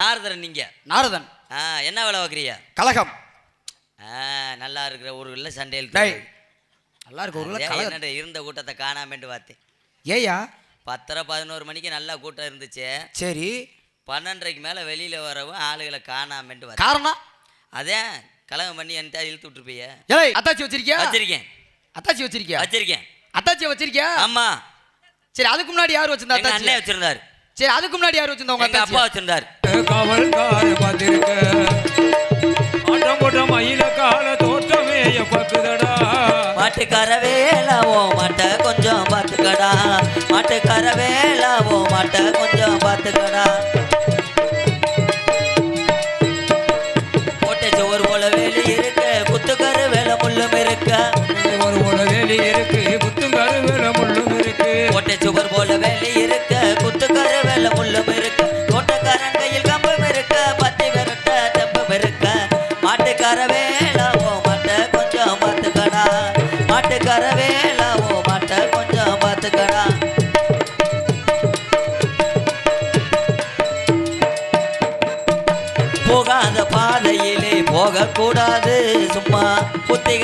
நாரதரன் நீங்க. நாரதன். ஆ, என்ன வேலை பார்க்குறியா கலகம் நல்லா இருக்கிற ஊர்களில் சண்டையில் டேய் நல்லா இருக்கு கலகம் இருந்த கூட்டத்தை காணாமேட்டு பார்த்தேன். ஏயா பத்தரை பதினோரு மணிக்கு நல்லா கூட்டம் இருந்துச்சு. சரி. பன்னெண்டரைக்கு மேலே வெளியில் வரவும் ஆளுகளை காணாமேட்டு காரணம்? அதே கலகம் பண்ணி என்கிட்ட இழுத்து விட்டுருப்பிய. ஏய் அத்தாச்சி வச்சிருக்கியா? வச்சிருக்கேன். அத்தாச்சி வச்சிருக்கியா? வச்சிருக்கேன். அத்தாச்சி வச்சிருக்கியா? ஆமா. சரி அதுக்கு முன்னாடி யார் வச்சிருந்தா அண்ணன் வச்சிருந்தாரு. சரி அதுக்கு முன்னாடி யார் வச்சிருந்தா உங்க அப்பா வச்சிருந்தாரு. காவல்கார பார்த்திருக்க. ஆட்டம் மயில கால தோற்றமே பக்குதடா மாட்டுக்கார வேலாவோ மாட்ட கொஞ்சம் பார்த்துக்கடா. மாட்டுக்கார வேலாவோ மாட்ட கொஞ்சம் பார்த்துக்கடா.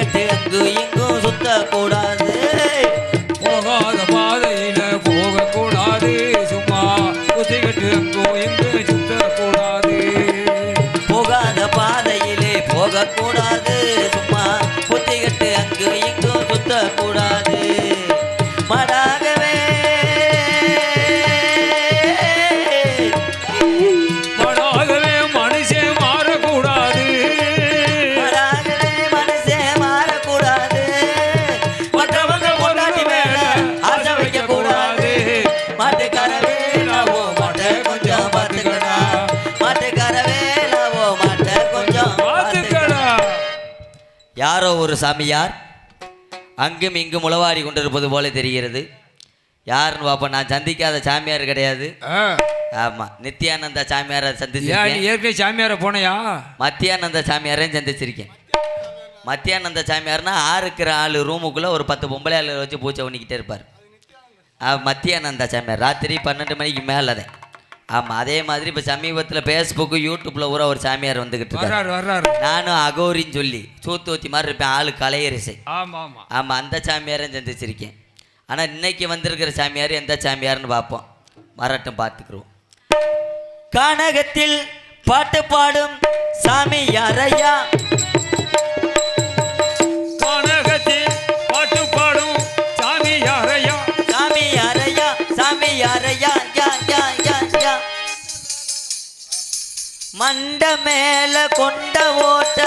புத்திகட்டு அங்கு இங்கும் சுத்தக்கூடாது. போகாத பாதையில போக கூடாது சும்மா குத்திக்கிட்டு அங்கோ எங்கு சுத்தக்கூடாது. போகாத பாதையிலே போகக்கூடாது. ஒரு சாமியார். அங்கும் இங்கும் உளவாடி கொண்டிருப்பது போல தெரிகிறது. யாருன்னு பார்ப்போம் நான் சந்திக்காத சாமியார் கிடையாது. ஆ. ஆமா நித்யானந்தா சாமியாரை சந்திச்சிருக்கேன். ஏற்கனவே சாமியார போனையா? மத்தியானந்த சாமியாரையும் சந்திச்சிருக்கேன். மத்தியானந்த சாமியார்னா ஆறுக்கிற ஆள் ரூமுக்குள்ளே ஒரு பத்து பொம்பளை ஆள் வச்சு பூஜை பண்ணிக்கிட்டே இருப்பார். ஆ, மத்தியானந்த சாமியார். ராத்திரி பன்னெண்டு மணிக்கு மேலே தான் ஆமாம் அதே மாதிரி இப்போ சமீபத்தில் ஃபேஸ்புக்கு யூடியூப்பில் ஊரா ஒரு சாமியார் வந்துக்கிட்டு இருக்காரு. வர்றாரு நானும் அகோரின்னு சொல்லி சூத்தூத்தி மாதிரி இருப்பேன் ஆளு கலையரிசை. ஆமா ஆமா. ஆமாம் அந்த சாமியாரையும் சந்திச்சிருக்கேன். ஆனால் இன்னைக்கு வந்திருக்கிற சாமியார் எந்த சாமியார்னு பார்ப்போம். வரட்டும் பார்த்துக்குருவோம். கானகத்தில் பாட்டு பாடும் சாமி யாரையா கானகத்தில் பாட்டு பாடும் சாமி யாரையா சாமி யாரையா சாமி யாரையா மண்ட மேல கொண்ட ஓட்ட.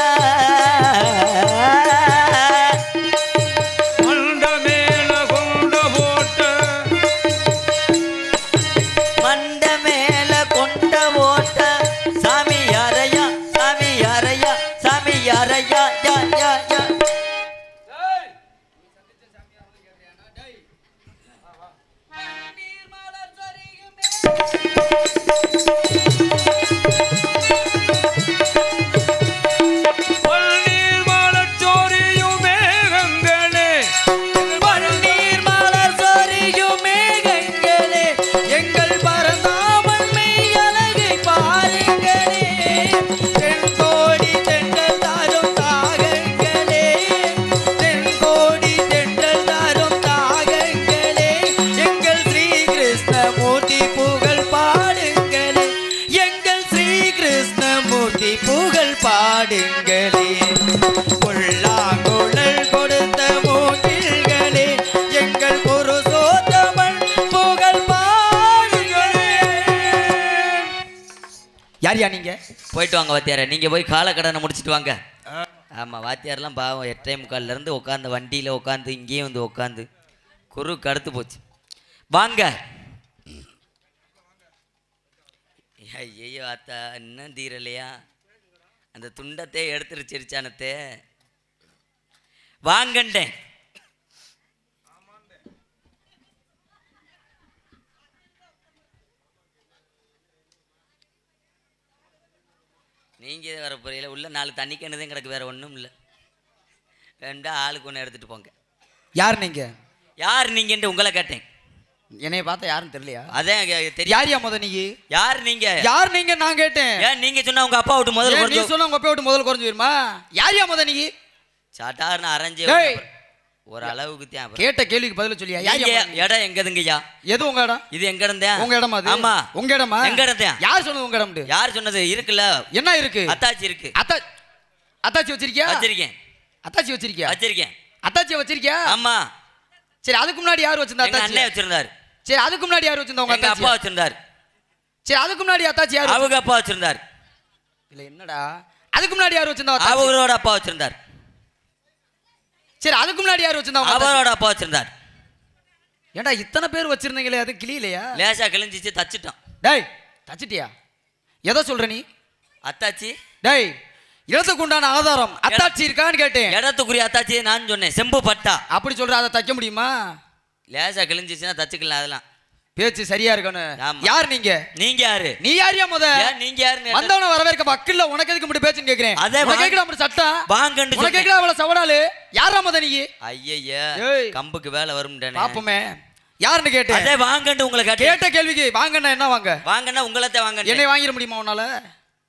போயிட்டு வாங்க வாத்தியார. நீங்கள் போய் காலக்கடனை முடிச்சிட்டு வாங்க. ஆமாம் வாத்தியாரெலாம் பாவம் எட்டே முக்கால்லேருந்து உட்காந்து வண்டியில் உட்காந்து இங்கேயும் வந்து உட்காந்து குரு கடுத்து போச்சு. வாங்க. ஐயோ அத்தா இன்னும் தீரலையா? அந்த துண்டத்தை எடுத்துரு சிரிச்சானத்தே. வாங்கண்டேன். நீங்கள் வர போறீங்களா உள்ள நாலு தண்ணி கிணறுதான் கிடக்கு வேற ஒன்றும் இல்லை. ரெண்டா ஆளுக்கு ஒன்று எடுத்துட்டு போங்க. யார் நீங்க? யார் நீங்கன்ட்டு உங்களை கேட்டேன். என்னைய பார்த்தா யாருன்னு தெரியலையா? அதான் தெரியும். யாரியா முத நீ? யார் நீங்க? யார் நீங்க? நான் கேட்டேன். ஏன் நீங்க சொன்னா உங்க அப்பா விட்டு முதல்ல நீ சொன்ன உங்க அப்பா விட்டு முதல்ல குறைஞ்சு வருமா யாரியா முத நீ? சட்டார்னு அரைஞ்சு. ஒரு அளவுக்கு தான். கேட்ட கேள்விக்கு பதில் சொல்லியா? இடம் எங்கதுங்கய்யா? எது உங்க இடம்? இது எங்க இருந்தேன் உங்க இடமா அது? ஆமா. உங்க இடமா? எங்க இருந்தேன் யார் சொன்னது உங்க இடம்? யார் சொன்னது? இருக்குல்ல. என்ன இருக்கு? அத்தாச்சி இருக்கு. அத்தா அத்தாச்சி வச்சிருக்கியா? வச்சிருக்கேன். அத்தாச்சி வச்சிருக்கியா? வச்சிருக்கேன். அத்தாச்சி வச்சிருக்கியா? ஆமா. சரி அதுக்கு முன்னாடி யார் வச்சிருந்தா அண்ணன் வச்சிருந்தாரு. சரி அதுக்கு முன்னாடி யார் வச்சிருந்தா உங்க அப்பா வச்சிருந்தாரு. சரி அதுக்கு முன்னாடி அத்தாச்சி யார்? அவங்க அப்பா வச்சிருந்தாரு. இல்ல என்னடா? அதுக்கு முன்னாடி யார் வச்சிருந்தா? அவரோட அப்பா வச்சிருந்தார். சரி அதுக்கு முன்னாடி யார் வச்சிருந்தா உங்க அத்தாச்சி? அவரோட அப்பா வச்சிருந்தார். ஏன்டா இத்தனை பேர் வச்சிருந்தீங்களே அது கிளியிலையா? லேசா கிழிஞ்சிச்சு தச்சிட்டோம். டேய் தச்சிட்டியா? எதை சொல்ற நீ? அத்தாச்சி. டேய் இடத்துக்கு உண்டான ஆதாரம் அத்தாச்சி இருக்கான்னு கேட்டேன். இடத்துக்குரிய அத்தாச்சி நான் சொன்னேன் செம்பு பட்டா. அப்படி சொல்ற அதை தைக்க முடியுமா? லேசா கிழிஞ்சிச்சுன்னா தச்சுக்கலாம் அதெல்லாம். பேச்சு சரியா இருக்கணும். யார் நீங்க? நீங்க யாரு? நீ யாரியா முத? நீங்க கேட்டா- வந்தவன வரவேற்க வக்கல்ல உனக்கு எதுக்கு மட்டும் பேச்சுன்னு கேக்குறேன்? அதே கேக்குறா அப்படி சட்டம் வாங்கன்னு உனக்கு. கேக்குறா அவள சவடாலு யாரா முத நீ? ஐயய்யா. கம்புக்கு வேலை வரும்டானே பாப்போமே. யாருன்னு கேட்டேன்? அதே வாங்கன்னு உங்களை கேட்ட கேள்விக்கு வாங்கண்ணா என்ன வாங்க? வாங்கன்னா உங்களத்தை வாங்க என்னை வாங்கிட முடியுமா உன்னால?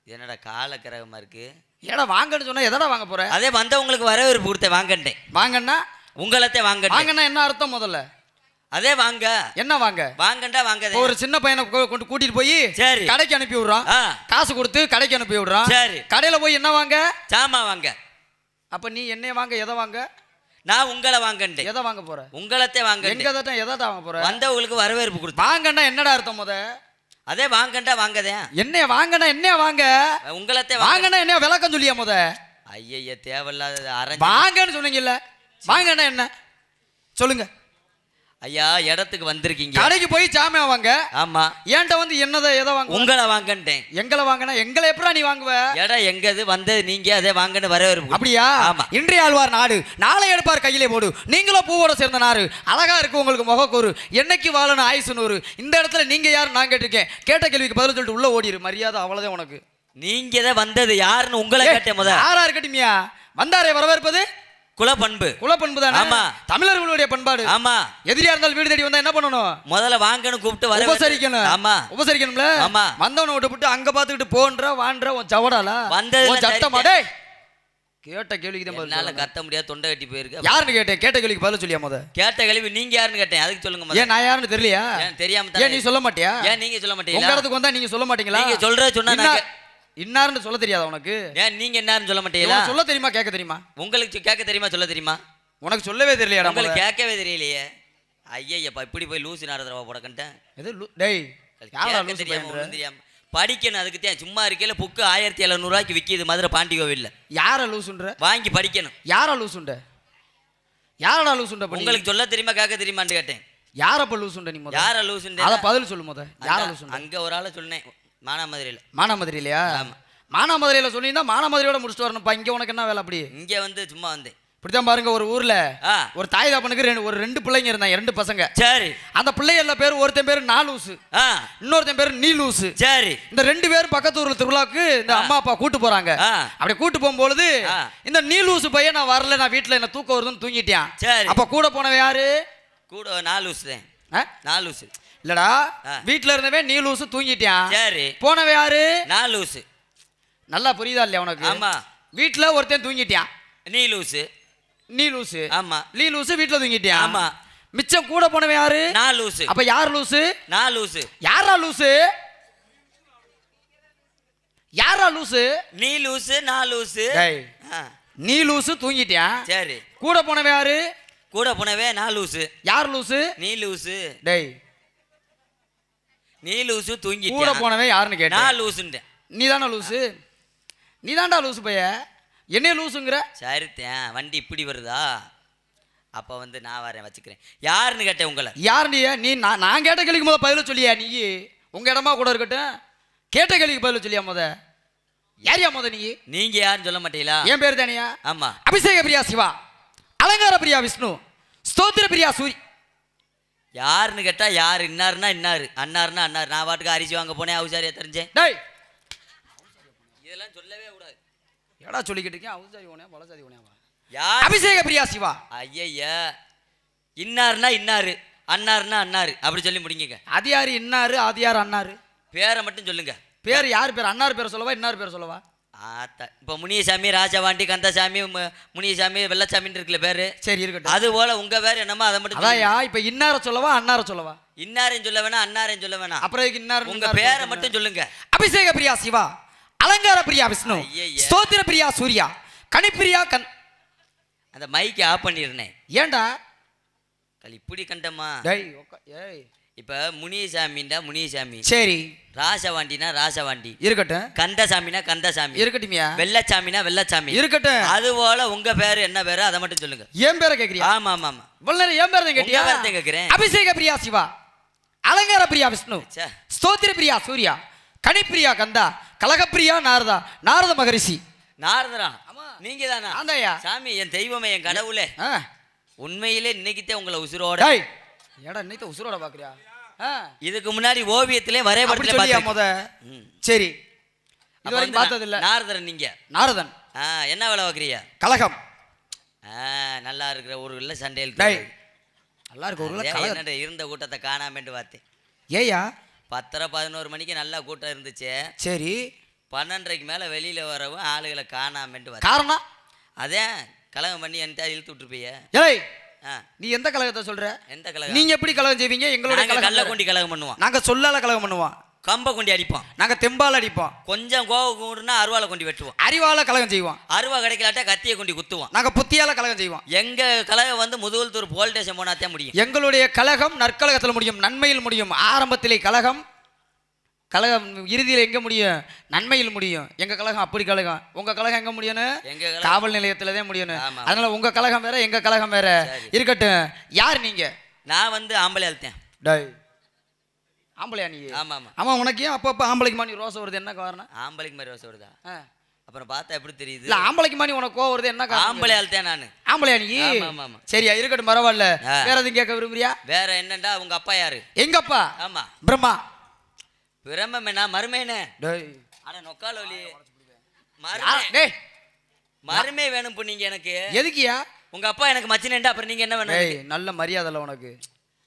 என்னடா கால கிரகமா இருக்கு? ஏடா வாங்கன்னு சொன்னா எதடா வாங்க போற? அதே வந்தவங்களுக்கு வரவேற்பு கொடுத்தேன் வாங்கண்டேன் வாங்கன்னா? உங்களத்தை வாங்க வாங்கன்னா என்ன அர்த்தம் முதல்ல? அதே வாங்க. என்ன வாங்க? வாங்கண்டா வாங்க ஒரு சின்ன பையனை கொண்டு கூட்டிட்டு போய் சரி. கடைக்கு அனுப்பி விடுறான். ஆ. காசு கொடுத்து கடைக்கு அனுப்பி விடுறான். சரி. கடையில போய் என்ன வாங்க? சாமா வாங்க. அப்ப நீ என்னைய வாங்க எதை வாங்க? நான் உங்களை வாங்கண்டேன். எதை வாங்க போற? உங்களத்தை வாங்க எங்க தான் எதை வாங்க போற? வந்தவங்களுக்கு வரவேற்பு கொடுத்தேன். வாங்கன்னா என்னடா அர்த்தம் முத? அதே வாங்கண்டா வாங்கதே. என்னைய வாங்கன்னா என்னைய வாங்க? உங்களத்தை வாங்க. வாங்கன்னா என்னைய விளக்கம் சொல்லியா முத? ஐயய்ய தேவையில்லாத வாங்கன்னு சொன்னீங்கல்ல. வாங்கன்னா என்ன? சொல்லுங்க. ஐயா இடத்துக்கு வந்திருக்கீங்க. கடைக்கு போய் சாமியா வாங்க. ஆமா. ஏன்ட்ட வந்து என்னதை எதை வாங்க உங்களை வாங்கண்டேன் எங்களை வாங்கினா எங்களை எப்படா நீ வாங்குவ? இடம் எங்கது வந்தது நீங்க அதே வாங்கன்னு கொடுத்தேன். அப்படியா? ஆமா. இன்றைய ஆழ்வார் நாடு நாளை எடுப்பார் கையிலே போடு. நீங்களும் பூவோட சேர்ந்த நாடு அழகா இருக்கு உங்களுக்கு முகக்கூறு. என்னைக்கு வாழணும் ஆயுசு நூறு. இந்த இடத்துல நீங்க யாரு நான் கேட்டிருக்கேன். கேட்ட கேள்விக்கு பதில் சொல்லிட்டு உள்ள ஓடிரு. மரியாதை அவ்வளவுதான் உனக்கு. நீங்க தான் வந்தது யாருன்னு உங்களை கேட்டேன் முத யாரா இருக்கட்டுமியா? வந்தாரே வரவேற்பது? குலப்பண்பு. குலப்பண்பு தானே ஆமா. தமிழர்களுடைய பண்பாடு. ஆமா. எதிரியா இருந்தாலும் வீடு தேடி வந்தா என்ன பண்ணணும்? முதல்ல வாங்கன்னு கூப்பிட்டு வர உபசரிக்கணும். ஆமா. உபசரிக்கணும்ல? ஆமா. வந்தவனை விட்டு விட்டு அங்க பாத்துக்கிட்டு போன்ற வான்ற உன் சவடாலா சட்டமா சரிங்க. டேய்! கேட்ட கேள்விக்கு தான் என்னால. கத்த முடியாது. தொண்டை கட்டி போயிருக்கு. யாருன்னு கேட்டேன்? கேட்ட கேள்விக்கு பதில் சொல்லியா முத? கேட்ட கேள்வி நீங்க யாருன்னு கேட்டேன். அதுக்கு சொல்லுங்க. ஏன் நான் யாருன்னு தெரியலையா? தெரியாம ஏன் நீ சொல்ல மாட்டியா? ஏன் நீங்க சொல்ல உங்க மாட்டீங்களா இடத்துக்கு வந்தா நீங்க சொல்ல மாட்டீங்களா? நீங்க சொல்றத சொன்னா நான் இன்னார்- இன்னாருன்னு சொல்ல தெரியாதா உனக்கு? ஏன் நீங்க என்னன்னு சொல்ல மாட்டீங்களா? சொல்ல தெரியுமா கேட்க தெரியுமா? உங்களுக்கு கேட்க தெரியுமா சொல்ல தெரியுமா? உனக்கு சொல்லவே தெரியலையாடா உங்களுக்கு. கேட்கவே தெரியலையே. ஐயப்பா இப்படி போய் லூசு நடத்துறவா போடக்கன்ட்டேன். எது டேய் தெரியாம தெரியாம. படிக்கணும் அதுக்கு தான். சும்மா இருக்கையில புக்கு ஆயிரத்தி எழுநூறுவாய்க்கு விக்கிது மதுரை பாண்டி கோவில்ல யார லூசுன்ற? வாங்கி படிக்கணும். யாரா லூசுண்ட யாரடா லூசுண்ட உங்களுக்கு சொல்ல தெரியுமா கேட்க தெரியுமான்னு கேட்டேன். யாரப்ப லூசுண்ட நீ யார லூசுன்னு அத பதில் சொல்லு முத யார லூசுண்ட அங்க ஒரு ஆளை சொன்னேன். மானாமதுரையில. மானாமதுரை இல்லையா ஆமா. மானாமதுரையில சொன்னீங்கன்னா மானாமதுரையோட முடிச்சுட்டு வரணும்ப்பா. இங்க உனக்கு என்ன வேலை அப்படி? இங்க வந்து சும்மா வந்தேன். இப்படித்தான் பாருங்க ஒரு ஊர்ல ஒரு தாய் தாப்பனுக்கு ரெண்டு ஒரு ரெண்டு பிள்ளைங்க இருந்தாங்க ரெண்டு பசங்க. சரி. அந்த பிள்ளைகள பேர் ஒருத்தன் பேர் நாலூசு. இன்னொருத்தன் பேர் நீலூசு. சரி. இந்த ரெண்டு பேரும் பக்கத்து ஊர்ல திருவிழாவுக்கு இந்த அம்மா அப்பா கூட்டு போறாங்க. அப்படி கூட்டு போகும்பொழுது ஆ. இந்த நீலூசு பையன் நான் வரல நான் வீட்டுல என்ன தூக்கம் வருதுன்னு தூங்கிட்டான். சரி. அப்ப கூட போனவன் யாரு? கூட நாலு ஊசு தான். ஆ? நாலு ஊசு இல்லடா. வீட்டுல இருந்தவன் நீலூசு தூங்கிட்டான் சரி. போனவன் யாரு? நாலு ஊசு நல்லா புரியுதா இல்லையா உனக்கு? ஆமா. வீட்டுல ஒருத்தன் தூங்கிட்டான் நீ லூசு. நீலூசு ஆமா. நீலூசு வீட்டுல தூங்கிட்டான் ஆமா. மிச்சம் கூட போனவன் யாரு? நாலு லூசு. அப்ப யார் லூசு? நாலு ஊசு யாரா லூசு? யாரா லூசு? நீ லூசு நாலு லூசு. நீ லூசு தூங்கிட்டான் சரி. கூட போனவன் யாரு? கூட போனவே நாலு லூசு. யார் லூசு? நீ லூசு. டேய் நீ லூசு கூட தூங்கிட்டியா போனவன் யாருன்னு கேட்டேன். நான் லூசுன்றேன் நீ தானே லூசு? நீ தான்டா லூசு பைய. என்னைய லூசுங்கிற? சரித்தேன் வண்டி இப்படி வருதா? அப்ப வந்து நான் வரேன் வச்சுக்கிறேன். யாருன்னு கேட்டேன் உங்களை? யார் நீ நீ நான் நான் கேட்ட கேள்விக்கு முத பதில சொல்லியா நீ? உங்க இடமா கூட இருக்கட்டும். கேட்ட கேள்விக்கு பதில சொல்லியா முத? யாரியா முத நீ? நீங்க யாருன்னு சொல்ல மாட்டீங்களா? என் பேர் தானியா? ஆமா. அபிஷேக பிரியா சிவா. அலங்கார பிரியா விஷ்ணு. ஸ்தோத்திர பிரியா சூரி. யாருன்னு கேட்டா யாரு? இன்னாருன்னா இன்னாரு. அன்னாருன்னா அன்னாரு. நான் பாட்டுக்கு அரிசி வாங்க போனேன் அவுசாரியா தெரிஞ்சேன். டேய்! இதெல்லாம் சொல்லவே கூடாது. எடா சொல்லிக்கிட்டு இருக்கேன்? அவசாரி ஓனே பலசாரி ஓனேவா யார்? அபிஷேக பிரியா சிவா. ஐயய்யா. இன்னாருன்னா இன்னாரு. அன்னாருன்னா அன்னாரு. அப்படி சொல்லி முடிங்க அதியார் இன்னாரு ஆதியார் அன்னாரு. பேரை மட்டும் சொல்லுங்க. பேர் யார் பேர்? அன்னார் பேர் சொல்லவா இன்னார் பேர் சொல்லவா? ஆத்தா. இப்போ முனியசாமி ராஜவாண்டி கந்தசாமி முனியசாமி வெள்ளச்சாமின்னு இருக்குல்ல பேரு? சரி இருக்கட்டும். அது போல உங்க பேர் என்னமோ அதை மட்டும். அதான்யா இப்ப இன்னார சொல்லவா அன்னார சொல்லவா? இன்னாரையும் சொல்ல வேணாம் அன்னாரையும் சொல்ல வேணாம். அப்புறம் இன்னார் உங்க பேரை மட்டும் சொல்லுங்க. அபிஷேக பிரியா சிவா அலங்கார பிரியா விஷ்ணு. ஸ்தோத்திர பிரியா சூர்யா கனிப்பிரியா கண் அந்த மைக்கை ஆஃப் பண்ணிருந்தேன். ஏன்டா கல் இப்படி கண்டமா ஏய். இப்ப முனியசாமின்னா முனியசாமி. சரி. ராசவாண்டினா ராசவாண்டி. இருக்கட்டும். கந்தசாமினா கந்தசாமி. இருக்கட்டும்யா. வெள்ளச்சாமினா வெள்ளச்சாமி. இருக்கட்டும். அது போல உங்க பேரு என்ன பேரு அதை மட்டும் சொல்லுங்க. என் பேரை கேக்குறியா? ஆமா ஆமா ஆமா இவ்வளவு நேரம் என் பேரை கேட்டியா? உங்க பேரை தான் கேக்குறேன். அபிஷேக பிரியா சிவா. அலங்கார பிரியா விஷ்ணு. ஸ்தோத்திர பிரியா சூர்யா. கனிப்பிரியா கந்தா. கலகப்பிரியா நாரதா. நாரத மகரிஷி. நாரதரா? ஆமா. நீங்க தானா ஆந்தாயா சாமி என் தெய்வமே என் கடவுளே. உண்மையிலே இன்னைக்குத்தே உங்களை உசுரோட ஏடா இன்னைக்கு உசுரோட பாக்குறியா? இதுக்கு முன்னாடி ஓவியத்திலே வரைபடத்திலே பார்த்திருக்கேன். முத? ம். சரி. இது வரைக்கும் பார்த்தது இல்ல நா- நாரதர் நீங்க. நாரதன். என்ன வேலை பார்க்குறீங்க? கலகம். நல்லா இருக்கிற ஊர்ல சண்டையில் டேய். நல்லா இருக்கு என்னடா இருந்த கூட்டத்தை காணாமேன்ட்டு பார்த்தேன். ஏயா பத்தரை பதினோரு மணிக்கு நல்லா கூட்டம் இருந்துச்சு. சரி. பன்னெண்டரைக்கு மேலே வெளியில் வரவும் ஆளுகளை பார்த்தேன். காரணம்? அதே கலகம் பண்ணி என்கிட்ட இழுத்து விட்டுருப்பீங்க ஏய் நீ எந்த கலகத்தை சொல்ற? எந்த கலகம் நீங்க எப்படி கலகம் செய்வீங்க? கலகம் கல்ல. கொண்டி கலகம் பண்ணுவோம். நாங்க சொல்லால கலகம் பண்ணுவோம். கம்ப கொண்டி அடிப்போம். நாங்க தெம்பால் அடிப்போம். கொஞ்சம் கோவம் கூடுனா அருவாளை கொண்டு வெட்டுவோம். அறிவால கலகம் செய்வோம். அருவா கிடைக்கலாட்டா கத்தியை கொண்டு குத்துவோம். நாங்க புத்தியால கலகம் செய்வோம். எங்க கலகம் வந்து முதுகுலத்தூர் போல் ஸ்டேஷன் போனாத்தான் முடியும். எங்களுடைய கலகம் நற்கலகத்தில் முடியும் நன்மையில் முடியும். ஆரம்பத்திலே கலகம் கலகம் இறுதியில் எங்க முடியும்? நன்மையில் முடியும். எங்க கலகம் அப்படி கலகம் உங்க கலகம் எங்க கலகம் காவல் நிலையத்துல தான் முடியணும். அதனால உங்க கலகம் வேற எங்க கலகம் வேற. இருக்கட்டும். யார் நீங்க? நான் வந்து ஆம்பளை அழுத்தேன் டேய். ஆம்பளையா நீ? ஆமா ஆமா ஆமா உனக்கு ஏன் அப்பப்போ ஆம்பளைக்கு மாணி ரோசை வருது என்ன காரணம்? ஆம்பளைக்கு மாதிரி ரோசை வருதா. அப்புறம் பார்த்தா எப்படி தெரியுது? இல்ல ஆம்பளைக்கு மாணி உனக்கு கோவம் வருது? என்ன ஆம்பளை அழுத்தேன் நான். ஆம்பளையா நீ? ஆமா, ஆமா, ஆமா. சரியா இருக்கட்டும் பரவாயில்ல. வேற எதுவும் கேட்க விரும்புறியா? வேற என்னண்டா? உங்க அப்பா யாரு? எங்கப்பா ஆமா. பிரம்மா. பிரம்மனா மருமேனே டேய். ஆனா நொக்கால ஒலி மருமே. டேய். மருமே வேணும் இப்போ நீங்க எனக்கு. எதுக்கியா? உங்க அப்பா எனக்கு மச்சினேன்டா அப்புறம் நீங்க என்ன வேணும் நல்ல மரியாதை இல்ல உனக்கு.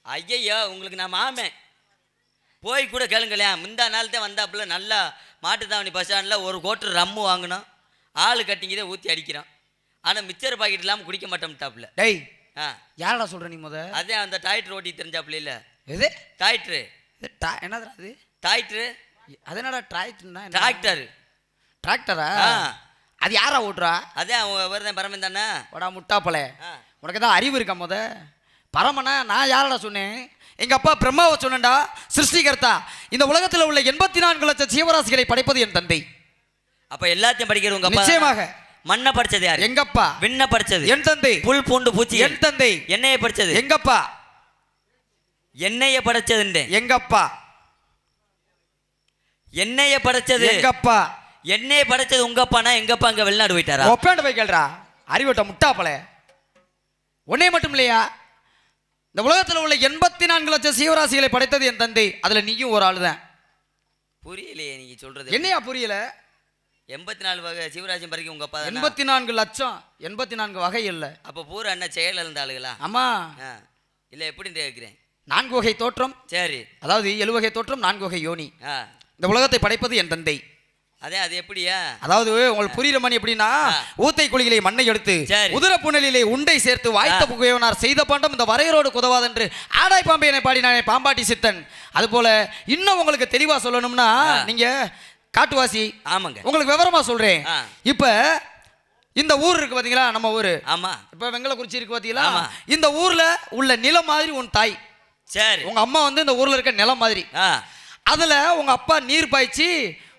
ஐயய்யோ உங்களுக்கு நான் மாமே போய் கூட கேளுங்களேன் முந்தா நாள் தான் வந்தாப்புல நல்லா மாட்டுத்தாவணி பஸ் ஸ்டாண்டில் ஒரு கோட்டு ரம்மு வாங்கினோம். ஆள் கட்டிங்கதே ஊற்றி அடிக்கிறோம். ஆனால் மிச்சர் பாக்கெட் இல்லாமல் குடிக்க மாட்டோம்ட்டாப்புல. டேய் ஆ. யாரடா சொல்ற நீ முத? அதே அந்த டாய்ட்ரு ஓட்டி தெரிஞ்சாப்புல இல்லை. எது? டாய்ட்ரு என்னதுடா அது? டாய்ட்ரு அது என்னடா டிராக்டர்னா டிராக்டர் டிராக்டரா. அது யாரா ஓட்டுறா? அதே அவங்க வருதேன் பரமன் தானே? போடா முட்டாப்பலே உனக்கு தான் அறிவு இருக்கா முத? பரமனா நான் யாரடா சொன்னேன்? எங்க அப்பா பிரம்மாவை சொன்னேன்டா சிருஷ்டிகர்த்தா. இந்த உலகத்தில் உள்ள எண்பத்தி நான்கு லட்சம் ஜீவராசிகளை படைப்பது என் தந்தை. அப்ப எல்லாத்தையும் படிக்கிற உங்க அப்பா நிச்சயமாக. மண்ணை படிச்சது யாரு? எங்கப்பா விண்ணை படிச்சது. என் தந்தை. புல் பூண்டு பூச்சி. என் தந்தை. எண்ணெயை படிச்சது. எங்கப்பா எண்ணெயை படைச்சதுண்டு. எங்கப்பா எண்ணெயை படைச்சது? எங்கப்பா? எண்ணெயை படைச்சது உங்க அப்பானா எங்கப்பா அங்க வெளிநாடு போயிட்டாரா? ஒப்பேண்டு போய் கேள்றா அறிவட்ட முட்டாப்பலே. ஒன்னே மட்டும் இல்லையா? இந்த உலகத்தில் உள்ள எண்பத்தி நான்கு லட்சம் ஜீவராசிகளை படைத்தது என் தந்தை. அதுல நீயும் ஒரு ஆள் தான் புரியலையே நீங்க சொல்றது. என்னையா புரியல? எண்பத்தி நாலு வகை சிவராஜன் பறிக்க உங்க அப்பா? எண்பத்தி நான்கு லட்சம் எண்பத்தி நான்கு வகை இல்ல. அப்ப பூரா என்ன செயல் இருந்த ஆளுகளா? ஆமா. இல்ல எப்படின்னு கேட்கிறேன் நான்கு வகை தோற்றம். சரி. அதாவது எழு வகை தோற்றம் நான்கு வகை யோனி. இந்த உலகத்தை படைப்பது என் தந்தை. அதே அது எப்படியா? அதாவது உங்களுக்கு புரியுற மணி எப்படின்னா. ஊத்தை குழியிலே மண்ணை எடுத்து. உதிர புனலிலே உண்டை சேர்த்து வாய்த்த. புகையவனார் செய்த பாண்டம் இந்த வரையரோடு குதவாதென்று ஆடாய் பாம்பையனை பாடினானே பாம்பாட்டி சித்தன். அதுபோல இன்னும் உங்களுக்கு தெளிவா சொல்லணும்னா. நீங்க காட்டுவாசி ஆமாங்க. உங்களுக்கு விவரமா சொல்றேன். இப்ப இந்த ஊர் இருக்கு பாத்தீங்களா நம்ம ஊரு? ஆமா. இப்ப வெங்கலக்குறிச்சி இருக்கு பாத்தீங்களா. இந்த ஊர்ல உள்ள நிலம் மாதிரி உன் தாய். சரி. உங்க அம்மா வந்து இந்த ஊர்ல இருக்க நிலம் மாதிரி. ஆ. அதுல உங்க அப்பா நீர் பாய்ச்சி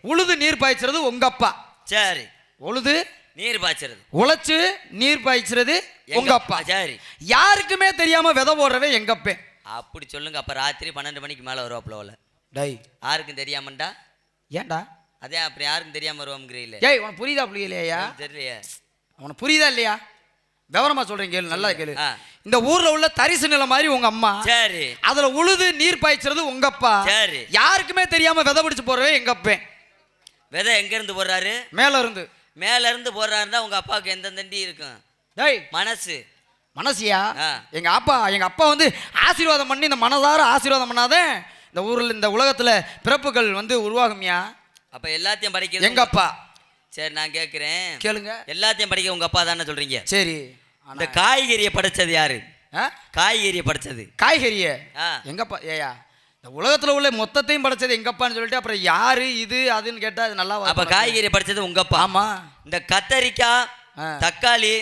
உழுது நீர் பாய்ச்சுறது உங்க அப்பா. சரி. உழுது நீர் பாய்ச்சறது. உழைச்சு நீர் பாய்ச்சுறது எங்க உங்க அப்பா. சரி. யாருக்குமே தெரியாம விதை போடுறவே எங்க அப்பே. அப்படி சொல்லுங்க அப்ப ராத்திரி பன்னெண்டு மணிக்கு மேல வருவாப்புல போல டேய். யாருக்கும் தெரியாமண்டா? ஏன்டா? அதே அப்புறம் யாருக்கும் தெரியாம வருவோம்ங்கிறீங்களே. ஏய் உனக்கு புரியுதா புரியலையா தெரியலையே. உனக்கு புரியுதா இல்லையா? விவரமா சொல்றேன் கேளு நல்லா கேளு. இந்த ஊர்ல உள்ள தரிசு நிலம் மாதிரி உங்க அம்மா. சரி. அதுல உழுது நீர் பாய்ச்சுறது உங்க அப்பா. சரி. யாருக்குமே தெரியாம விதை பிடிச்சு போறவே எங்க அப்பே விதை எங்க இருந்து போடுறாரு? மேல இருந்து மேல இருந்து போடுறாருன்னா உங்க அப்பாவுக்கு எந்த தண்டி இருக்கும்? டேய். மனசு. மனசியா. எங்க அப்பா எங்க அப்பா வந்து ஆசீர்வாதம் பண்ணி இந்த மனதார ஆசீர்வாதம் பண்ணாதே. இந்த ஊர்ல இந்த உலகத்துல பிறப்புகள் வந்து உருவாகும்யா. அப்ப எல்லாத்தையும் படிக்கிறது எங்க அப்பா. சரி நான் கேட்குறேன் கேளுங்க. எல்லாத்தையும் படிக்க உங்க அப்பா தானே சொல்றீங்க. சரி. இந்த காய்கறியை படைச்சது யாரு? காய்கறியை படைச்சது. காய்கறிய. எங்கப்பா? ஏயா இந்த உலகத்துல உள்ள மொத்தத்தையும் படைச்சது எங்கப்பான்னு சொல்லிட்டு அப்புறம் யாரு இது அதுன்னு கேட்டா அது நல்லா அப்ப காய்கறியை படைச்சது உங்க அப்பா. ஆமா. இந்த கத்தரிக்காய். தக்காளி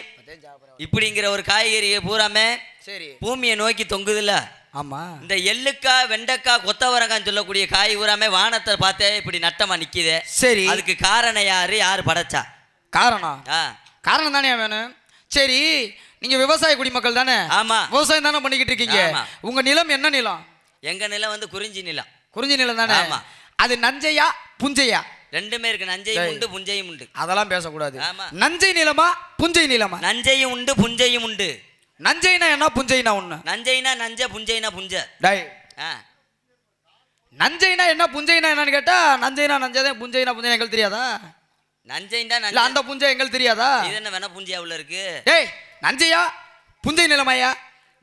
இப்படிங்கிற ஒரு காய்கறியை பூராமே சரி. பூமியை நோக்கி தொங்குதுல்ல. ஆமா. இந்த எள்ளுக்காய் வெண்டைக்காய் கொத்தவரங்கான்னு சொல்லக்கூடிய காய் பூராமே வானத்தை பார்த்தே இப்படி நட்டமா நிக்குதே. சரி. அதுக்கு காரணம் யாரு? யாரு படைச்சா? காரணம்? காரணம் தானே வேணும் சரி நீங்க விவசாய குடிமக்கள் தானே? ஆமா. விவசாயம் தானே பண்ணிக்கிட்டு இருக்கீங்க. உங்க நிலம் என்ன நிலம்? எங்க நிலம் வந்து குறிஞ்சி நிலம். குறிஞ்சி நிலம் தானே? ஆமா. அது நஞ்சையா புஞ்சையா? ரெண்டுமே இருக்கு. நஞ்சையும் உண்டு புஞ்சையும் உண்டு. அதெல்லாம் பேசக்கூடாது. நஞ்சை நிலமா புஞ்சை நிலமா? நஞ்சையும் உண்டு புஞ்சையும் உண்டு. நஞ்சைனா என்ன புஞ்சைனா ஒண்ணு? நஞ்சைனா நஞ்ச புஞ்சைனா புஞ்ச. டேய் நஞ்சைனா என்ன புஞ்சைனா என்னன்னு கேட்டா நஞ்சைனா நஞ்சதே புஞ்சைனா புஞ்சை எங்களுக்கு தெரியாதா? நஞ்சைண்டா இல்ல நஞ்ச அந்த புஞ்சை எங்களுக்கு தெரியாதா? இது என்ன வேணா புஞ்சையா உள்ள இருக்கு? டேய் நஞ்சையா? புஞ்சை நிலமாயா?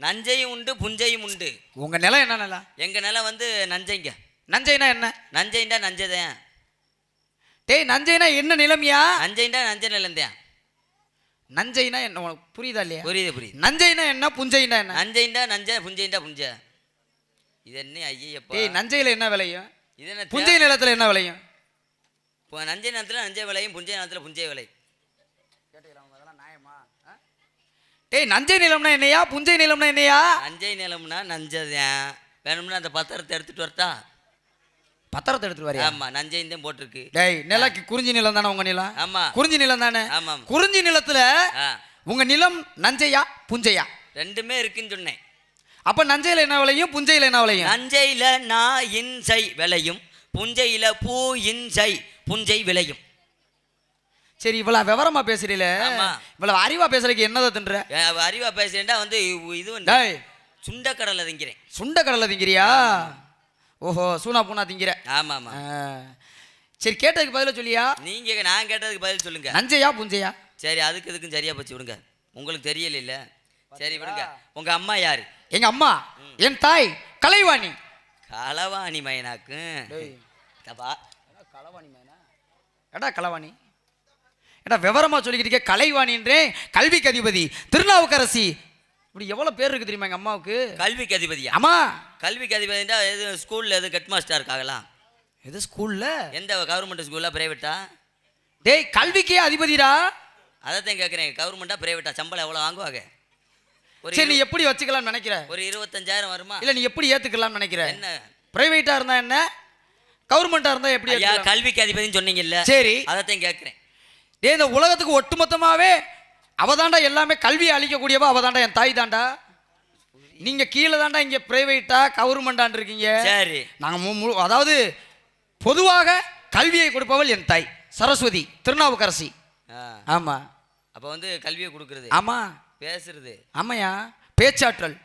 நஞ்சையும் உண்டு புஞ்சையும் உண்டு. உங்க நிலம் என்ன நிலம்? எங்க நிலம் வந்து நஞ்சைங்க. நஞ்சைனா என்ன? நஞ்சைண்டா நஞ்சதேன். டேய் நஞ்சைனா என்ன நிலமியா? நஞ்சைண்டா நஞ்ச நிலந்தேன். நஞ்சைனா என்ன உனக்கு புரியுதா இல்லையா? புரியுது புரியுது. நஞ்சைனா என்ன புஞ்சைனா என்ன? நஞ்சைண்டா நஞ்ச புஞ்சைண்டா புஞ்ச. இது என்ன ஐயப்பா டேய் நஞ்சையில என்ன விளையும்? இது என்ன புஞ்சை நிலத்துல என்ன விளையும்? இப்போ நஞ்சை நேரத்தில் நஞ்சை விளையும் புஞ்சை நேரத்தில் புஞ்சை விளை டேய் நஞ்சை நிலம்னா என்னையா? புஞ்சை நிலம்னா என்னையா? நஞ்சை நிலம்னா நஞ்சதேன். வேணும்னா அந்த பத்திரத்தை எடுத்துட்டு வரட்டா? பத்திரத்தை எடுத்துட்டு வரியா? ஆமா நஞ்சையும் போட்டிருக்கு. டேய் நிலக்கு குறிஞ்சி நிலம் தானே உங்க நிலம்? ஆமா. குறிஞ்சி நிலம் தானே? ஆமா. குறிஞ்சி நிலத்துல உங்க நிலம் நஞ்சையா புஞ்சையா? ரெண்டுமே இருக்குன்னு சொன்னேன். அப்ப நஞ்சையில என்ன விளையும் புஞ்சையில என்ன விளையும்? நஞ்சையில நா இன்சை விளையும் புஞ்சையில பூ இன்சை புஞ்சை விளையும். சரி இவ்வளவு விவரமா பேசுறீல? ஆமா. இவ்வளவு அறிவா பேசுறதுக்கு என்னதை தின்ற? அறிவா பேசுறேன்டா வந்து இது சுண்டக்கடலை திங்கிறேன். சுண்ட கடலை திங்கிறியா ஓஹோ சூனா பூனா திங்கிற. ஆமா ஆமா ஆ. சரி கேட்டதுக்கு பதிலா சொல்லியா? நீங்க நான் கேட்டதுக்கு பதில் சொல்லுங்க. நஞ்சையா புஞ்சையா? சரி அதுக்கு இதுக்கும் சரியா போச்சு விடுங்க. உங்களுக்கு தெரியல இல்ல சரி விடுங்க. உங்க அம்மா யாரு? எங்க அம்மா என் தாய் கலைவாணி. களவாணி மைனாக்கு. தப்பா களவாணி எடா களவாணி எடா விவரமா சொல்லிக்கிட்டு இருக்க கலைவாணின்றே கல்விக்கு அதிபதி திருநாவுக்கரசி இப்படி எவ்வளவு பேர் இருக்கு தெரியுமா எங்க அம்மாவுக்கு? கல்விக்கு அதிபதியா? அம்மா கல்விக்கு அதிபதினா எது ஸ்கூல்ல எது ஹெட் மாஸ்டர் இருக்காங்களா? எது ஸ்கூல்ல? எந்த கவர்மெண்ட் ஸ்கூலா பிரைவேட்டா டேய் கல்விக்கே அதிபதிடா. அதைத்தான் கேட்குறேன் கவர்மெண்ட்டா பிரைவேட்டா சம்பளம் எவ்வளோ வாங்குவாங்க? ஒரு சரி நீ எப்படி வச்சுக்கலாம்னு நினைக்கிற? ஒரு இருபத்தஞ்சாயிரம் வருமா? இல்ல நீ எப்படி ஏத்துக்கலாம்னு நினைக்கிற? என்ன? பிரைவேட்டா இருந்தா என்ன? கவர்மெண்டா இருந்தா எப்படி ஐயா ஏத்துக்கலாம்? கல்விக்கு அதிபதினு சொன்னீங்கல்ல. சரி. அதைத்தான் கேட்குறேன் டேய் இந்த உலகத்துக்கு ஒட்டுமொத்தமாவே அவதாண்டா எல்லாமே கல்வியை அளிக்கக்கூடியவா அவதாண்டா என் தாய் தாண்டா. நீங்க கீழே தாண்டா இங்க பிரைவேட்டா கவர்மெண்டான் இருக்கீங்க சரி. நாங்க அதாவது பொதுவாக கல்வியை கொடுப்பவள் என் தாய் சரஸ்வதி திருநாவுக்கரசி. ஆமா. அப்போ வந்து கல்வியை கொடுக்குறது. ஆமா. பேசுறது. ஆமாயா? பேச்சாற்றல்.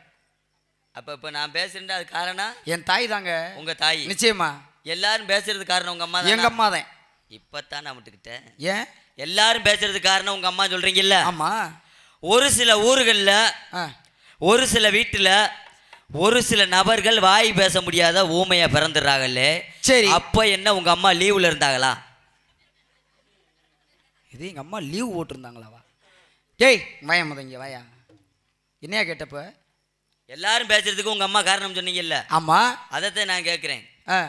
அப்போ இப்போ நான் பேசுறேன்டா அது காரணம்? என் தாய் தாங்க. உங்க தாய். நிச்சயமா. எல்லாரும் பேசுறது காரணம் உங்க அம்மா எங்க அம்மா தான். இப்போத்தான் நான் விட்டுக்கிட்டேன். ஏன்? எல்லாரும் பேசுறது காரணம் உங்க அம்மா சொல்றீங்கல்ல. ஆமா. ஒரு சில ஊர்களில் ஒரு சில வீட்டில் ஒரு சில நபர்கள் வாய் பேச முடியாத ஊமையா பிறந்துடுறாங்கல்ல சரி. அப்போ என்ன உங்க அம்மா லீவ்ல இருந்தாங்களா? இது எங்க அம்மா லீவ் போட்டிருந்தாங்களாவா? டேய் வாயா முத இங்க வாயா. என்னையா கேட்டப்ப? எல்லாரும் பேசுறதுக்கு உங்க அம்மா காரணம் சொன்னீங்கல்ல. ஆமா. அதைத்தான் நான் கேட்குறேன்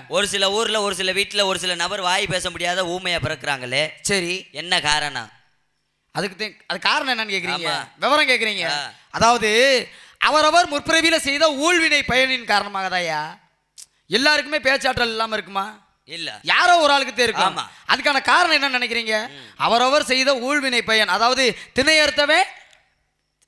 ஒரு சில ஊர்ல ஒரு சில வீட்டில் ஒரு சில நபர் வாய் பேச முடியாத ஊமையா பிறக்குறாங்களே. சரி. என்ன காரணம்? அதுக்கு அது காரணம் என்னன்னு கேக்குறீங்க. விவரம் கேக்குறீங்க. அதாவது அவரவர் முற்பிறவியில செய்த ஊழ்வினை பயனின் காரணமாக தாயா எல்லாருக்குமே பேச்சாற்றல் இல்லாம இருக்குமா? இல்ல. யாரோ ஒரு ஆளுக்கு ஆமா. அதுக்கான காரணம் என்னன்னு நினைக்கிறீங்க? அவரவர் செய்த ஊழ்வினை பயன் அதாவது திணை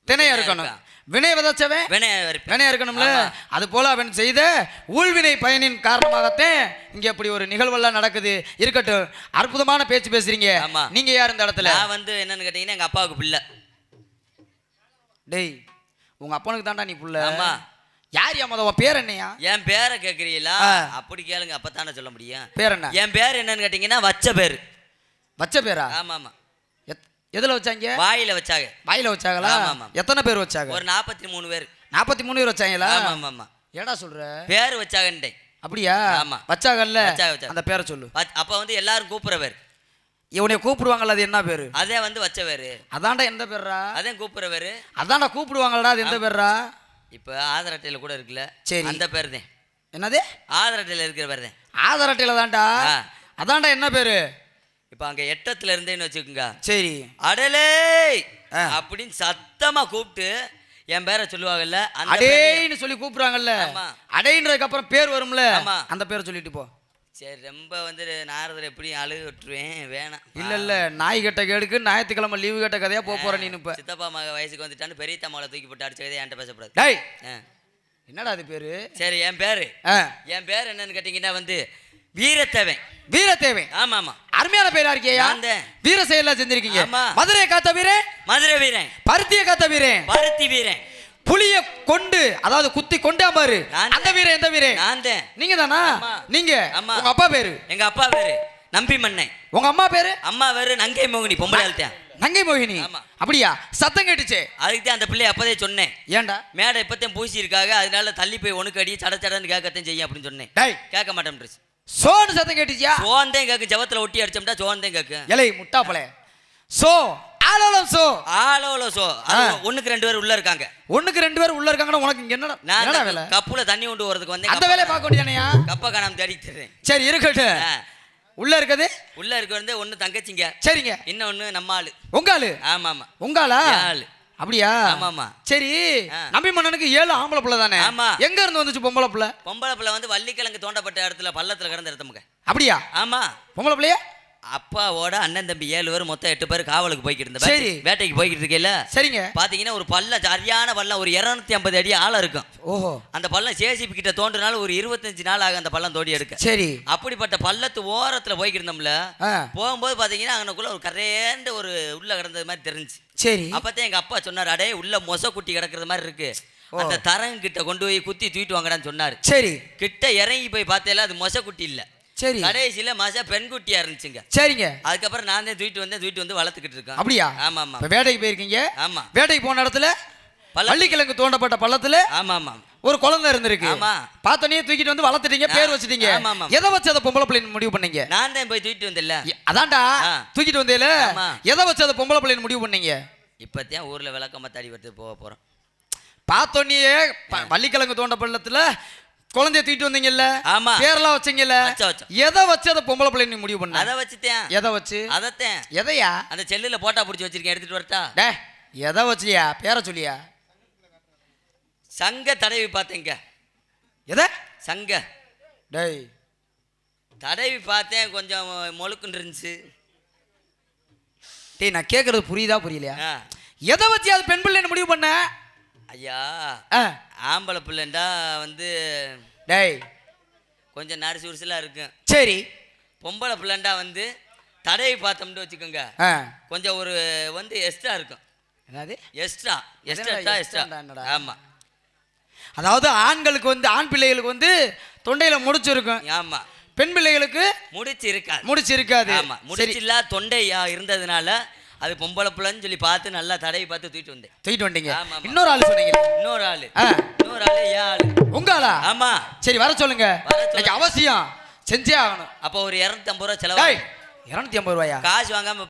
அறுத்தவன் திணை அறுக்கணும் இருக்கான். வினை வினய. வினை இருக்கணும்ல. அது போல அவன் செய்த ஊழ்வினை பயனின் காரணமாகத்தான் இங்க இப்படி ஒரு நிகழ்வெல்லாம் நடக்குது. இருக்கட்டும். அற்புதமான பேச்சு பேசுறீங்க. ஆமா. நீங்க யார் இந்த இடத்துல? நான் வந்து என்னன்னு கேட்டீங்கன்னா எங்க அப்பாவுக்கு பிள்ளை. டேய் உங்க அப்பனுக்கு தாண்டா நீ புள்ள. ஆமா. யார் யா முத? உன் பேர் என்னையா? என் பேரை கேட்குறீங்களா. அப்படி கேளுங்க அப்பத்தானே சொல்ல முடியும். பேர் என்ன? என் பேர் என்னன்னு கேட்டீங்கன்னா வச்ச பேர். வச்ச பேரா? ஆமா ஆமா எத்- எதுல வச்சாங்க? வாயில வச்சாங்க. வாயில வச்சாங்களா. எத்தனை பேர் வச்சாங்க? ஒரு நாற்பத்தி மூணு பேர். நாற்பத்தி மூணு பேர் வச்சாங்களா? ஆமா ஆமா ஏடா சொல்ற? பேர் வச்சாங்கன்ட்டேன். அப்படியா? ஆமா. வச்சாங்கல்ல? வச்சாங்க, வச்சாங்க. அந்த பேரை சொல்லு. அப்ப வந்து எல்லாரும் கூப்பிடுற பேர். இவனை கூப்பிடுவாங்கல்ல அது என்ன பேரு? அதே வந்து வச்ச பேரு. அதான்டா எந்த பேர்ரா? அதே கூப்பிடுற பேரு. அதான்டா கூப்பிடுவாங்களாடா அது எந்த பேர்ரா? இப்ப ஆதார் அட்டையில கூட இருக்குல்ல. சரி. அந்த பேர் தான் என்னது? ஆதார் அட்டையில இருக்கிற பேர் தான் ஆதார் அட்டையில தான்டா. அதான்டா என்ன பேரு? இப்ப அங்க எட்டத்துல இருந்தேன்னு வச்சுக்கோங்க. சரி. அடலே. அப்படின்னு சத்தமா கூப்பிட்டு என் பேரை சொல்லுவாங்கல்ல அடேன்னு சொல்லி கூப்பிடுறாங்கல்ல. ஆமா. அடேன்றதுக்கு அப்புறம் பேர் வரும்ல. அந்த பேரை சொல்லிட்டு போ. சரி ரொம்ப வந்து நாரதர் எப்படி அழுக விட்டுருவேன் வேணாம். இல்ல இல்ல நாய் கட்ட கேடுக்கு ஞாயிற்றுக்கிழமை லீவு கட்ட கதையா போக போற நீ இப்ப. சித்தப்பா மக வயசுக்கு வந்துட்டான்னு பெரிய தம்மாவை தூக்கி போட்டு அடிச்சதே என்கிட்ட பேசக்கூடாது. என்னடா அது பேரு? சரி என் பேரு? என் பேர் என்னன்னு கேட்டீங்கன்னா வந்து வீரத்தேவன். வீரத்தேவன். ஆமா ஆமா அருமையான பேரா இருக்கியா. வீர செயலா செஞ்சிருக்கீங்க. ஆமா. மதுரையை காத்த வீரன்? மதுரை வீரன். பருத்திய காத்த வீரன். பருத்தி வீரன். புலிய கொண்டு அதாவது குத்தி கொண்டா பாரு. நான் அந்த வீரன் எந்த வீரன்? நான் தான். நீங்க தானா. நீங்க. உங்க அப்பா பேரு? எங்க அப்பா பேரு? நம்பி மண்ணன் உங்க அம்மா பேரு? அம்மா பேரு நங்கை மோகினி பொம்பளை ஆள்தான் நங்கை மோகினி. அப்படியா? சத்தம் கேட்டுச்சே. அதுக்கு தான் அந்த பிள்ளை அப்பதே சொன்னேன். ஏன்டா? மேடை இப்பத்தையும் பூசி இருக்காங்க அதனால தள்ளி போய் ஒணுக்கு அடி சட சடன்னு கேட்கத்தையும் செய்யும் அப்படின்னு சொன்னேன். கேட்க மாட்டேன் சோன்னு சத்தம் கேட்டுச்சியா? சோந்தேன் கேக்கு ஜவத்துல ஒட்டி அடிச்சோம்டா சோந்தேன் கேக்கு. எலை முட்டாப்பளே சோ ஆலோலம் சோ. ஆளோல சோ. ஒண்ணுக்கு ரெண்டு பேர் உள்ள இருக்காங்க. ஒண்ணுக்கு ரெண்டு பேர் உள்ள இருக்காங்கன்னு உனக்கு இங்க என்னடா நான் வேலை? கப்புல தண்ணி கொண்டு வரதுக்கு வந்தேன் அந்த வேலையை பார்க்க வேண்டியானையா கப்ப காணாம தேடி சரி இருக்கட்டும். உள்ள இருக்குது உள்ள இருக்க வந்து ஒண்ணு தங்கச்சிங்க. சரிங்க. இன்னொன்னு நம்ம ஆளு. உங்க ஆளு? ஆமா ஆமா உங்க ஆளா? ஆளு. அப்படியா? ஆமா, ஆமா. சரி. நம்பி மன்னனுக்கு ஏழு ஆம்பளை பிள்ளை தானே? ஆமா. எங்க இருந்து வந்துச்சு பொம்பளை பிள்ளை? பொம்பளை பிள்ளை வந்து வள்ளிக்கிழங்கு தோண்டப்பட்ட இடத்துல பள்ளத்துல கிடந்த இடத்தமுங்க அப்படியா? ஆமா. பொம்பளை பிள்ளையா? அப்பாவோட அண்ணன் தம்பி ஏழு பேர் மொத்தம் எட்டு பேர் காவலுக்கு போய்க்கிட்டு இருந்த சரி. வேட்டைக்கு போய்கிட்டு இருக்கேல சரிங்க. பாத்தீங்கன்னா ஒரு பல்ல சரியான பள்ளம் ஒரு இருநூத்தி ஐம்பது அடி ஆழம் இருக்கும். ஓஹோ. அந்த பள்ளம் சேசிபி கிட்ட தோன்றினாலும் ஒரு இருபத்தஞ்சு நாள் ஆகும் அந்த பள்ளம் தோண்டி எடுக்க. சரி. அப்படிப்பட்ட பள்ளத்து ஓரத்துல போய்கிட்டு இருந்தோம்ல போகும்போது பாத்தீங்கன்னா அங்கனக்குள்ள ஒரு கரேண்டு ஒரு உள்ள கிடந்தது மாதிரி தெரிஞ்சு. சரி. அப்பதான் எங்க அப்பா சொன்னார் அடே உள்ள மொச குட்டி கிடக்குறது மாதிரி இருக்கு. அந்த தரங்க கிட்ட கொண்டு போய் குத்தி தூக்கிட்டு வாங்கடான்னு சொன்னாரு. சரி. கிட்ட இறங்கி போய் பார்த்தேல அது மொச குட்டி இல்ல. சரி. கடைசியில மச பெண் குட்டியா இருந்துச்சுங்க. சரிங்க. அதுக்கப்புறம் நான் தான் தூக்கிட்டு வந்தேன் தூக்கிட்டு வந்து வளர்த்துக்கிட்டு இருக்கேன். அப்படியா? ஆமா ஆமா வேட்டைக்கு போயிருக்கீங்க. ஆமா. வேட்டைக்கு போன இடத்துல. பள்ளிக்கிழங்கு தோண்டப்பட்ட பள்ளத்துல ஆமா ஆமா ஒரு குழந்தை இருந்திருக்கு. ஆமா. பார்த்தோன்னே தூக்கிட்டு வந்து வளர்த்துட்டீங்க பேர் வச்சுட்டீங்க. எதை வச்சு அதை பொம்பளை பிள்ளைன்னு முடிவு பண்ணீங்க? நான் தான் போய் தூக்கிட்டு வந்தேன்ல. அதான்டா. தூக்கிட்டு வந்தேல. எதை வச்சு அதை பொம்பளை பிள்ளைன்னு முடிவு பண்ணீங்க? இப்பத்தான் ஊர்ல விளக்கமா தடி எடுத்து போக போறோம். பார்த்தோன்னே வள்ளிக்கிழங்கு தோண்ட பள்ளத்துல குழந்தைய தூக்கிட்டு வந்தீங்கல்ல? ஆமா. பேர்லாம் வச்சீங்கல்ல. எதை வச்சு அதை பொம்பளை பிள்ளைன்னு முடிவு பண்ண? அதை வச்சுட்டேன். எதை வச்சு? அதத்தேன். எதையா? அந்த செல்லுல போட்டா பிடிச்சி வச்சிருக்கேன் எடுத்துட்டு வரட்டா? டே எதை வச்சியா? பேரை சொல்லியா? சங்க தடவி பார்த்தேங்க. எதை? சங்க. டேய். தடவி பார்த்தேன் கொஞ்சம் மொழுக்குன்னு இருந்துச்சு. டேய் நான் கேட்கறது புரியுதா புரியலையா. எதை வச்சு அது பெண் பிள்ளைன்னு முடிவு பண்ண? ஐயா ஆம்பளை பிள்ளைண்டா வந்து டேய். கொஞ்சம் நரிசு உரிசலாக இருக்கும். சரி. பொம்பளை பிள்ளைண்டா வந்து தடவி பார்த்தோம்னு வச்சுக்கோங்க. கொஞ்சம் ஒரு வந்து எக்ஸ்ட்ரா இருக்கும். என்னது? Extra extra extra? ஆமாம் அதாவது ஆண்களுக்கு வந்து ஆண் பிள்ளைகளுக்கு வந்து தொண்டையில முடிச்சு இருக்கும் ஆமாம் பெண் பிள்ளைகளுக்கு முடிச்சு இருக்காது முடிச்சு இருக்காது ஆமாம் சரி. முடிச்சில்லா தொண்டையா இருந்ததுனால அது பொம்பளை பிள்ளைன்னு சொல்லி பார்த்து நல்லா தடவி பார்த்து தூக்கிட்டு வந்தேன். தூக்கிட்டு வந்துட்டீங்க ஆமா, ஆமா. இன்னொரு ஆள் சொன்னீங்க இன்னொரு ஆளு. ஆ. இன்னொரு ஆளு ஏன் ஆளு. உங்க ஆளா? ஆமா. சரி வர சொல்லுங்க. வர. இன்னைக்கு அவசியம். செஞ்சே ஆகணும். அப்போ ஒரு இரநூத்தம்பது ரூபா டேய் செலவு இருநூத்தி ஐம்பது ரூபாயா? காசு வாங்காம